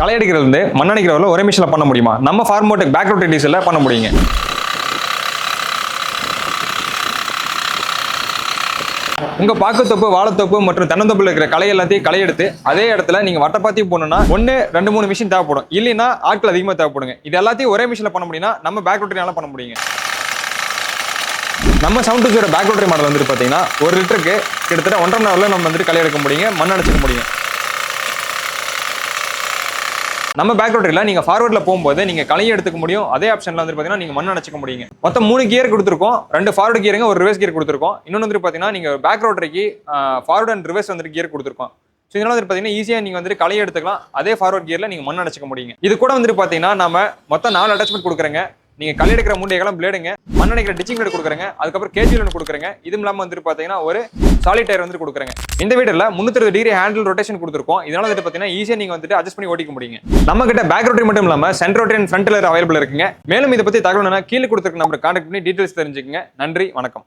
களை அடிக்கிறதுலேருந்து வந்து மண் ஒரே மிஷினில் பண்ண முடியுமா? நம்ம ஃபார்மோட்டுக்கு பேக் ரோட்டரி டீசலில் பண்ண முடியுங்க. உங்க பாக்குத்தொப்பு வாழைத்தொப்பு மற்றும் தென்னந்தொப்புல இருக்கிற களை எல்லாத்தையும் களை எடுத்து அதே இடத்துல நீங்க வட்டப்பாத்தி போனோம்னா ஒன்னு ரெண்டு மூணு மிஷின் தேவைப்படும். இல்லைன்னா ஆட்கள் அதிகமாக தேவைப்படுங்க. இது எல்லாத்தையும் ஒரே மிஷினில் பண்ண முடியும்னா நம்ம பேக் ரோட்டரினால பண்ண முடியுங்க. நம்ம seven two zero back rotary model வந்துட்டு பார்த்தீங்கன்னா ஒரு லிட்டருக்கு கிட்டத்தட்ட ஒன்றரை மணி நம்ம வந்துட்டு களை எடுக்க முடியுங்க மண் அடைச்சிக்க முடியும் நம்ம பேக் ரோட்டரியில் நீங்கள் ஃபார்வர்டில் போகும்போது நீங்கள் கலையை எடுத்துக்க முடியும். அதே ஆப்ஷனில் வந்து பார்த்தீங்கன்னா நீங்கள் மண் அணைச்சிக்க முடியுங்க. மொத்தம் மூணு கியர் கொடுத்துருக்கோம். ரெண்டு ஃபார்வர்டு கியருங்க ஒரு ரிவர்ஸ் கியர் கொடுத்துருக்கோம். இன்னொன்று வந்து பார்த்தீங்கன்னா நீங்கள் பேக் ரோட்டரிக்கு ஃபார்வர்ட் அண்ட் ரிவர்ஸ் வந்துட்டு கியர் கொடுத்துருக்கோம். ஸோ இதனால வந்து பார்த்தீங்கன்னா ஈஸியாக நீங்கள் வந்துட்டு கலையை எடுத்துக்கலாம். அதே ஃபார்வர்ட் கியரில் நீங்கள் மண் அடைச்சிக்க முடியுங்க. இது கூட வந்துட்டு பார்த்தீங்கன்னா நம்ம மொத்தம் நாலு அட்டாச்மெண்ட் கொடுக்குறேங்க. நீங்கள் களி எடுக்கிற மூட்டைகளும் பிளேடுங்க மண் அணைக்கிற டிச்சிங் பிளேட் கொடுக்குறேங்க. அதுக்கப்புறம் கேஜியில் ஒன்று கொடுக்குறேங்க. இதுவும் இல்லாமல் வந்துட்டு பார்த்தீங்கன்னா ஒரு சாலிட் டயர் வந்துட்டு கொடுக்குறேங்க. இந்த வீடியோவில் முந்நூற்றி டிகிரி ஹேண்டில் ரொட்டேஷன் கொடுத்துருக்கோம். இதனால வந்துட்டு பார்த்தீங்கன்னா ஈஸியாக நீங்கள் வந்துட்டு அட்ஜஸ்ட் பண்ணி ஓட்டிக்க முடியுங்க. நம்ம கிட்ட பேக் ரோட்டரி மட்டும் இல்லாமல் centre rotary and front available இருக்குங்க. மேலும் இதை பற்றி தகவல்னா கீழே கொடுத்துருக்க நம்பர் கான்டாக்ட் பண்ணி டீட்டெயில்ஸ் தெரிஞ்சுக்கங்க. நன்றி வணக்கம்.